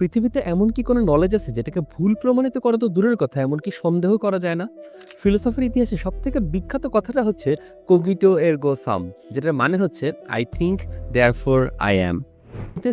পৃথিবীতে এমন কি কোনো নলেজ আছে যেটাকে ভুল প্রমাণিত করা তো দূরের কথা, এমনকি সন্দেহ করা যায় না? ফিলোসফির ইতিহাসে সব থেকে বিখ্যাত কথাটা হচ্ছে কোগিটো এরগো সাম যেটার মানে হচ্ছে I think therefore I am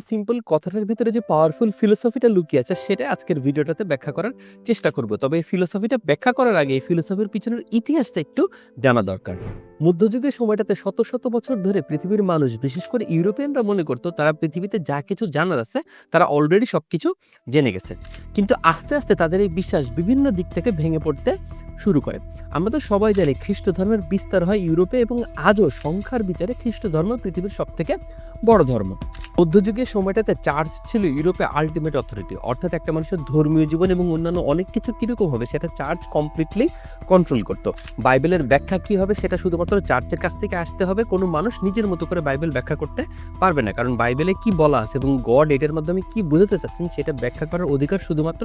simple কথাটার ভিতরে যে পাওয়ারফুল ফিলোসফিটা লুকিয়ে আছে, সেটা আজকের ভিডিওটাতে ব্যাখ্যা করার চেষ্টা করব। তবে এই ফিলোসফিটা ব্যাখ্যা করার আগে এই ফিলোসফির পিছনের ইতিহাসটা একটু জানা দরকার। মধ্যযুগের সময়টাতে শত শত বছর ধরে পৃথিবীর মানুষ, বিশেষ করে ইউরোপিয়ানরা মনে করতো, তারা পৃথিবীতে যা কিছু জানার আছে, তারা অলরেডি সব কিছু জেনে গেছে। কিন্তু আস্তে আস্তে তাদের এই বিশ্বাস বিভিন্ন দিক থেকে ভেঙে পড়তে শুরু করে। আমরা তো সবাই জানি খ্রিস্ট ধর্মের বিস্তার হয় ইউরোপে এবং আজও সংখ্যার বিচারে খ্রিস্ট ধর্ম পৃথিবীর সব থেকে বড় ধর্ম। মধ্যযুগের সময়টাতে চার্চ ছিল ইউরোপে আলটিমেট অথরিটি অর্থাৎ একটা মানুষের ধর্মীয় জীবন এবং অন্যান্য অনেক কিছু কীরকম হবে, সেটা চার্চ কমপ্লিটলি কন্ট্রোল করতো। বাইবেলের ব্যাখ্যা কী হবে, সেটা শুধুমাত্র চার্চের কাছ থেকে আসতে হবে, কোনো মানুষ নিজের মতো করে বাইবেল ব্যাখ্যা করতে পারবে না। কারণ বাইবেলে কি বলা আছে এবং গড এটার মাধ্যমে কি বোঝাতে চাচ্ছেন সেটা ব্যাখ্যা করার অধিকার শুধুমাত্র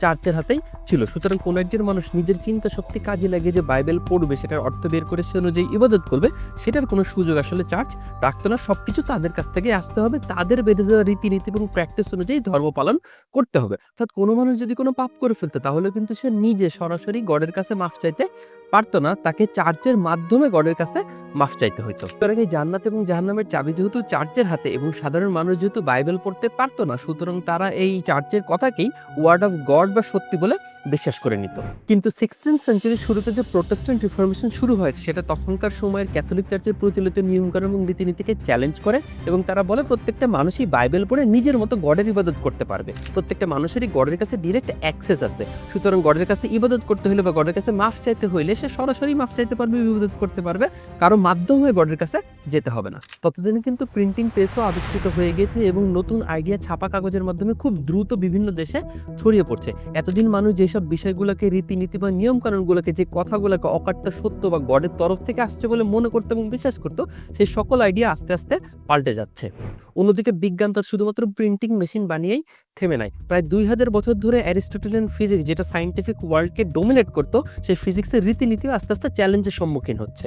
চার্চের হাতেই ছিল। সুতরাং কোনো একজন মানুষ নিজের চিন্তা শক্তি কাজে লাগিয়ে যে বাইবেল পড়বে, সেটার অর্থ বের করে সে অনুযায়ী ইবাদত করবে, সেটার কোনো সুযোগ আসলে চার্চ রাখতো না। সব কিছু তাদের কাছ থেকে আসতে হবে, তাদের বেঁধে দেওয়া রীতিনীতি এবং প্র্যাকটিস অনুযায়ী ধর্ম পালন করতে হবে। অর্থাৎ কোনো মানুষ যদি কোনো পাপ করে ফেলতো, তাহলে কিন্তু সে নিজে সরাসরি গডের কাছে মাফ চাইতে পারতো না। তাকে চার্চের মাধ্যমে গডের কাছে মাফ চাইতে হইতো। সুতরাং এই জান্নাত এবং জাহান্নামের চাবি যেহেতু চার্চের হাতে এবং সাধারণ মানুষ যেহেতু বাইবেল পড়তে পারতো না, সুতরাং তারা এই চার্চের কথাকেই ওয়ার্ড অফ গড বা সত্যি বলে বিশ্বাস করে নিত। কিন্তু সিক্সটিন সেঞ্চুরির শুরুতে যে প্রোটেস্ট্যান্ট রিফরমেশন শুরু হয়, সেটা তখনকার সময়ের ক্যাথলিক চার্চের প্রচলিত নিয়মকানুন এবং রীতিনীতিকে চ্যালেঞ্জ করে এবং তারা বলে প্রত্যেকটা মানুষই বাইবেল পড়ে নিজের মতো গডের ইবাদত করতে পারবে। প্রত্যেকটা মানুষেরই গডের কাছে ডিরেক্ট অ্যাক্সেস আছে। সুতরাং গডের কাছে ইবাদত করতে হলে বা গডের কাছে মাফ চাইতে হইলে সে সরাসরি মাফ চাইতে পারবে, ইবাদত করতে পারবে। কারও মাধ্যম হয়ে গডের কাছে যেতে হবে না। ততদিনে কিন্তু প্রিন্টিং প্রেসও আবিষ্কৃত হয়ে গেছে এবং নতুন আইডিয়া ছাপা কাগজের মাধ্যমে খুব দ্রুত বিভিন্ন দেশে ছড়িয়ে পড়ছে। এতদিন মানুষ যেসব বিষয়গুলোকে রীতিনীতি বা নিয়ম কানুনগুলোকে যে কথাগুলোকে অকাট্য সত্য বা গডের তরফ থেকে আসছে বলে মনে করতো এবং বিশ্বাস করতো সেই সকল আইডিয়া আস্তে আস্তে পাল্টে যাচ্ছে। অন্যদিকে বিজ্ঞান তার শুধুমাত্র প্রিন্টিং মেশিন বানিয়েই থেমে নাই। প্রায় দুই হাজার বছর ধরে অ্যারিস্টোটেলিয়ান ফিজিক্স যেটা সাইন্টিফিক ওয়ার্ল্ডকে ডোমিনেট করতো, সেই ফিজিক্সের রীতিনীতিও আস্তে আস্তে চ্যালেঞ্জের সম্মুখীন হচ্ছে।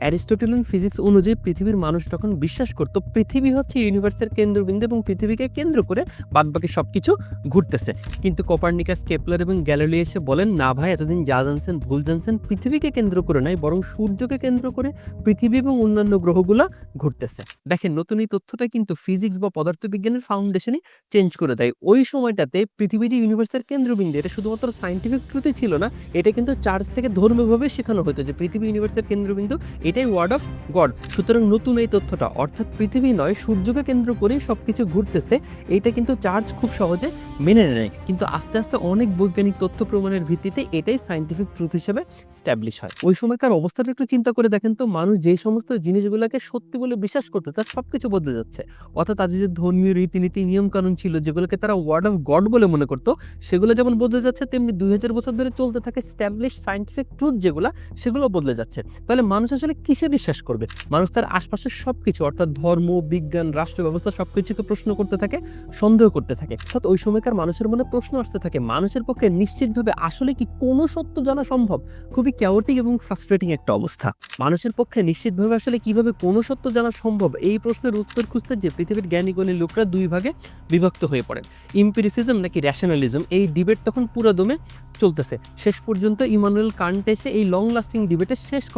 অ্যারিস্টোটেলিয়ান ফিজিক্স অনুযায়ী পৃথিবীর মানুষ তখন বিশ্বাস করতো পৃথিবী হচ্ছে ইউনিভার্সের কেন্দ্রবিন্দু এবং পৃথিবীকে কেন্দ্র করে বাদবাকি সব কিছু ঘুরতেছে। কিন্তু কোপার্নিকাস, কেপলার এবং গ্যালিলি এসে বলেন, না ভাই, এতদিন যা জানছেন, ভুল জানছেন, পৃথিবীকে কেন্দ্র করে নয়, বরং সূর্যকে কেন্দ্র করে পৃথিবী এবং অন্যান্য গ্রহগুলো ঘুরতেছে। দেখেন, নতুন এই তথ্যটা কিন্তু ফিজিক্স বা পদার্থবিজ্ঞানের ফাউন্ডেশনই চেঞ্জ করে দেয়। ওই সময়টাতে পৃথিবী যে ইউনিভার্সের কেন্দ্রবিন্দু, এটা শুধুমাত্র সাইন্টিফিক ট্রুথই ছিল না, এটা কিন্তু চার্চ থেকে ধর্মীয়ভাবে শেখানো হতো যে পৃথিবী ইউনিভার্সের কেন্দ্রবিন্দু এটাই ওয়ার্ড অফ গড সুতরাং নতুন এই তথ্যটা, অর্থাৎ পৃথিবী নয়, সূর্যকে কেন্দ্র করেই সবকিছু ঘুরতেছে, এটা কিন্তু চার্চ খুব সহজে মেনে নেয় কিন্তু আস্তে আস্তে অনেক বৈজ্ঞানিক তথ্য প্রমাণের ভিত্তিতে এটাই সাইন্টিফিক ট্রুথ হিসেবে স্ট্যাবলিশ হয়। ওই সময়কার অবস্থাটা একটু চিন্তা করে দেখেন তো, মানুষ যে সমস্ত জিনিসগুলোকে সত্যি বলে বিশ্বাস করতো, তার সবকিছু বদলে যাচ্ছে। অর্থাৎ তাদের যে ধর্মীয় রীতিনীতি নিয়ম কানুন ছিল, যেগুলোকে তারা ওয়ার্ড অফ গড বলে মনে করতো, সেগুলো যেমন বদলে যাচ্ছে, তেমনি দুই হাজার বছর ধরে চলতে থাকে স্ট্যাবলিশ সাইন্টিফিক ট্রুথ যেগুলো, সেগুলো বদলে যাচ্ছে। তাহলে মানুষ আসলে কিসে বিশ্বাস করবে? মানুষ তার আশপাশের সবকিছু, অর্থাৎ ধর্ম, বিজ্ঞান রাষ্ট্র ব্যবস্থা সবকিছুকে প্রশ্ন করতে থাকে, সন্দেহ করতে থাকে। অর্থাৎ ওই সময়কার মানুষের মনে প্রশ্ন আসতে থাকে, মানুষের পক্ষে নিশ্চিতভাবে আসলে কি কোনো সত্য জানা সম্ভব? খুবই ক্যাওটিক এবং ফ্রাস্ট্রেটিং একটা অবস্থা। মানুষের পক্ষে নিশ্চিতভাবে আসলে কীভাবে কোনো সত্য জানা সম্ভব? এই প্রশ্নের উত্তর খুঁজতে যে পৃথিবীর জ্ঞানীগণী লোকরা দুই ভাগে বিভক্ত হয়ে পড়েন। ইম্পিরিসিজম নাকি র্যাশনালিজম এই ডিবেট তখন পুরো দমে চলতেছে। শেষ পর্যন্ত ইমানুয়েল কান্ট এসে এই লং লাস্টিং ডিবেটের শেষ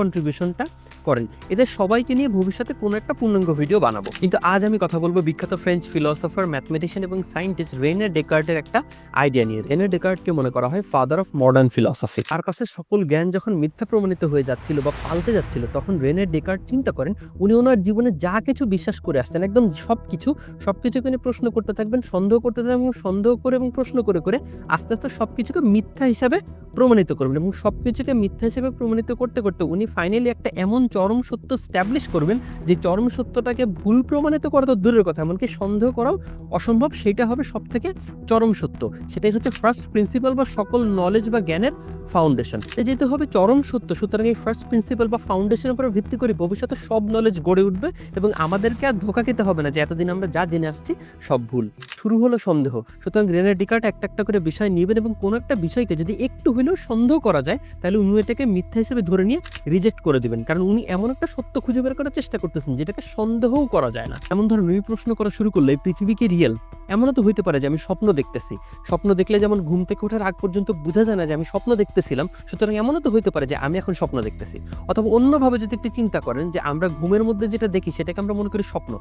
কন্ট্রিবিউশনটা করেন। এদের সবাইকে নিয়ে ভবিষ্যতে কোনো একটা পূর্ণাঙ্গ ভিডিও বানাবো। কিন্তু আজ আমি কথা বলব বিখ্যাত ফ্রেঞ্চ ফিলোসফার ম্যাথমেটিশিয়ান এবং সায়েন্টিস্ট রেনে ডেকার্টের একটা আইডিয়া নিয়ে। রেনে ডেকার্টকে মনে করা হয় ফাদার অফ মডার্ন ফিলসফি তার কাছে সকল জ্ঞান যখন মিথ্যা প্রমাণিত হয়ে যাচ্ছিল বা পাল্টে যাচ্ছিল, তখন রেনে ডেকার্ট চিন্তা করেন, উনি ওনার জীবনে যা কিছু বিশ্বাস করে আসছেন, একদম সব কিছু সব কিছুকে নিয়ে প্রশ্ন করতে থাকবেন, সন্দেহ করতে থাকবেন এবং সন্দেহ করে এবং প্রশ্ন করে করে আস্তে আস্তে সব কিছুকে মিথ্যা হিসাবে প্রমাণিত করবেন এবং সব কিছুকে মিথ্যা হিসেবে প্রমাণিত করতে করতে উনি ফাইনালি একটা এমন চরম সত্য স্ট্যাবলিশ করবেন যে চরম সত্যটাকে ভুল প্রমাণিত করা তো দূরের কথা, এমনকি সন্দেহ করাও অসম্ভব। সেটা হবে সব থেকে চরম সত্য। সেটাই হচ্ছে ফার্স্ট প্রিন্সিপাল বা সকল নলেজ বা জ্ঞানের ফাউন্ডেশন যেহেতু হবে চরম সত্য, সুতরাং এই ফার্স্ট প্রিন্সিপাল বা ফাউন্ডেশনের উপর ভিত্তি করে ভবিষ্যতে সব নলেজ গড়ে উঠবে এবং আমাদেরকে আর ধোকা খেতে হবে না যে এতদিন আমরা যা জেনে আসছি সব ভুল। শুরু হলো সন্দেহ। সুতরাং রেনের ডিকার্ট একটা একটা করে বিষয় নেবেন এবং কোনো একটা বিষয়কে যদি একটু হলেও সন্দেহ করা যায়, তাহলে উনি এটাকে মিথ্যা হিসেবে ধরে নিয়ে রিজেক্ট করে দিবেন। কারণ উনি এমন একটা সত্য খুঁজে বের করার চেষ্টা করতেছেন যেটাকে সন্দেহও করা যায় না। এমন ধরনের প্রশ্ন করা শুরু করলে পৃথিবীকে রিয়েল এমনও তো হইতে পারে যে আমি স্বপ্ন দেখতেছি। স্বপ্ন দেখলে যেমন ঘুম থেকে ওঠার আগ পর্যন্ত বোঝা যায় না যে আমি স্বপ্ন দেখতেছিলাম, সুতরাং এমনও তো হইতে পারে যে আমি এখন স্বপ্ন দেখতেছি। অথবা অন্যভাবে যদি একটু চিন্তা করেন যে আমরা ঘুমের মধ্যে যেটা দেখি সেটাকে আমরা মনে করি স্বপ্ন।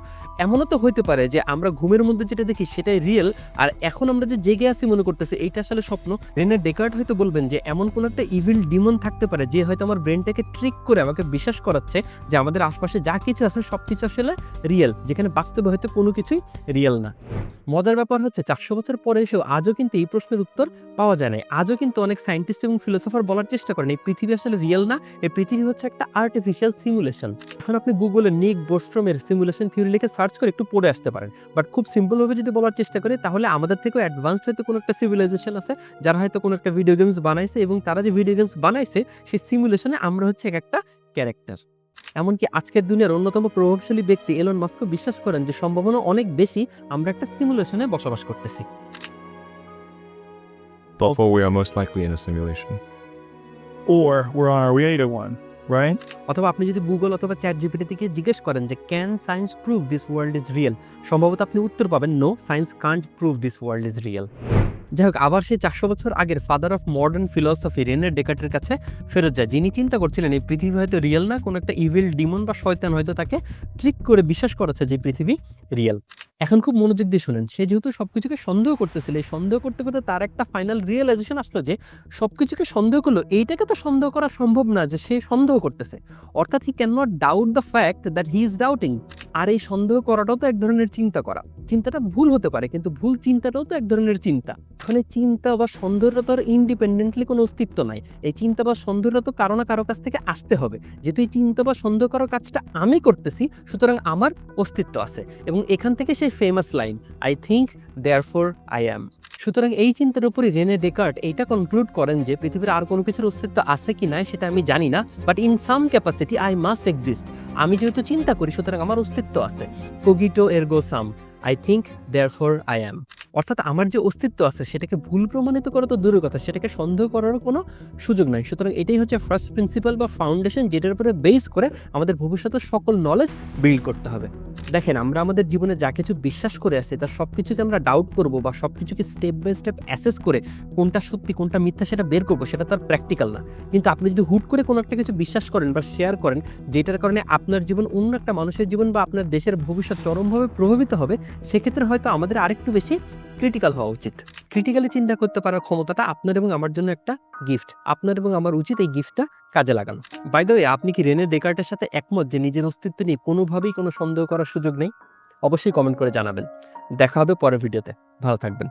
এমনও তো হইতে পারে যে আমরা ঘুমের মধ্যে যেটা দেখি সেটাই রিয়েল আর এখন আমরা যে জেগে আছি মনে করতেছি এইটা আসলে স্বপ্ন। রেনে ডেকার্ট হয়তো বলবেন যে এমন কোনো একটা ইভিল ডিমন থাকতে পারে যে হয়তো আমার ব্রেনটাকে ট্রিক করে আমাকে বিশ্বাস করাচ্ছে যে আমাদের আশপাশে যা কিছু আছে সব কিছু আসলে রিয়েল যেখানে বাস্তবে হয়তো কোনো কিছুই রিয়েল না। মজার ব্যাপার হচ্ছে চারশো বছর পরে এসেও আজও কিন্তু এই প্রশ্নের উত্তর পাওয়া যায় না আজও কিন্তু অনেক সায়েন্টিস্ট এবং ফিলোসফার বলার চেষ্টা করেন। এই পৃথিবী আসলে রিয়েল না, এই পৃথিবী হচ্ছে একটা আর্টিফিশিয়াল সিমুলেশন এখন আপনি গুগলে নিক বোস্ট্রমের সিমুলেশন থিওরি লিখে সার্চ করে একটু পড়ে আসতে পারেন। বাট খুব সিম্পলভাবে যদি বলার চেষ্টা করি, তাহলে আমাদের থেকেও অ্যাডভান্সড হয়তো কোনো একটা সিভিলাইজেশন আছে, যারা হয়তো কোনো একটা ভিডিও গেমস বানাইছে এবং তারা যে ভিডিও গেমস বানাইছে, সেই সিমুলেশনে আমরা হচ্ছে এক একটা ক্যারেক্টার এমনকি আজকের দুনিয়ার অন্যতম প্রভাবশালী ব্যক্তি এলন মাস্কও বিশ্বাস করেন যে সম্ভাবনা অনেক বেশি আমরা একটা সিমুলেশনে বসবাস করতেছি Therefore, we are most likely in a simulation. or we're on our way to one, right? অথবা আপনি যদি গুগল অথবা চ্যাট জিপিটি থেকে জিজ্ঞেস করেন যে can science prove this world is real সম্ভবত আপনি উত্তর পাবেন no science can't prove this world is real যাই হোক, আবার সেই চারশো বছর আগের ফাদার অফ মডার্ন ফিলসফি রেনের ডেকার্টের কাছে ফেরত যায়, যিনি চিন্তা করছিলেন এই পৃথিবী হয়তো রিয়েল না, কোনো একটা ইভিল ডিমন বা শয়তান হয়তো তাকে ট্রিক করে বিশ্বাস করাচ্ছে যে পৃথিবী রিয়েল এখন খুব মনোযোগ দিয়ে শুনেন, সে যেহেতু সব কিছুকে সন্দেহ করতেছিল, এই সন্দেহ করতে করতে তার একটা ফাইনাল রিয়েলাইজেশন আসলো যে সব কিছুকে সন্দেহ করল, এইটাকে তো সন্দেহ করা সম্ভব না যে সে সন্দেহ করতেছে। অর্থাৎ he can not doubt the fact that he is doubting আর এই সন্দেহ করাটাও তো এক ধরনের চিন্তা করা। চিন্তাটা ভুল হতে পারে, কিন্তু ভুল চিন্তাটাও তো এক ধরনের চিন্তা। এখানে চিন্তা বা সন্দেহটা তো আর ইন্ডিপেন্ডেন্টলি কোনো অস্তিত্ব নাই। এই চিন্তা বা সন্দেহটা তো কারও না কারও কাছ থেকে আসতে হবে। যেহেতু এই চিন্তা বা সন্দেহ করার কাজটা আমি করতেছি, সুতরাং আমার অস্তিত্ব আছে। এবং এখান থেকে সেই famous line I think therefore four I am সুতরাং এই চিন্তার উপরই রেনে ডেকার্ট এইটা কনক্লুড করেন যে পৃথিবীর আর কোনো কিছুর অস্তিত্ব আছে কি নাই সেটা আমি জানি না but in some capacity I must exist আমি যেহেতু চিন্তা করি, সুতরাং আমার অস্তিত্ব আছে। Cogito ergo sum I think therefore for I am অর্থাৎ আমার যে অস্তিত্ব আছে, সেটাকে ভুল প্রমাণিত করা তো দূরের কথা, সেটাকে সন্দেহ করারও কোনো সুযোগ নাই। সুতরাং এটাই হচ্ছে ফার্স্ট প্রিন্সিপাল বা ফাউন্ডেশন যেটার উপরে বেস করে আমাদের ভবিষ্যতের সকল নলেজ বিল্ড করতে হবে। দেখেন, আমরা আমাদের জীবনে যা কিছু বিশ্বাস করে আসছি, তার সব কিছুকে আমরা ডাউট করব বা সব কিছুকে স্টেপ বাই স্টেপ অ্যাসেস করে কোনটা সত্যি, কোনটা মিথ্যা সেটা বের করব, সেটা তার প্র্যাকটিক্যাল না। কিন্তু আপনি যদি হুট করে কোনো একটা কিছু বিশ্বাস করেন বা শেয়ার করেন, যেটার কারণে আপনার জীবন অন্য একটা মানুষের জীবন বা আপনার দেশের ভবিষ্যৎ চরমভাবে প্রভাবিত হবে, সেক্ষেত্রে হয়তো আমাদের আরেকটু বেশি ক্রিটিক্যাল হওয়া উচিত। ক্রিটিক্যালি চিন্তা করতে পারার ক্ষমতাটা আপনার এবং আমার জন্য একটা গিফট আপনার এবং আমার উচিত এই গিফটটা কাজে লাগানো। বাই দ্য আপনি কি রেনে ডেকার্টের সাথে একমত যে নিজের অস্তিত্ব নিয়ে কোনোভাবেই কোনো সন্দেহ করার সুযোগ নেই? অবশ্যই কমেন্ট করে জানাবেন। দেখা হবে পরের ভিডিওতে ভালো থাকবেন।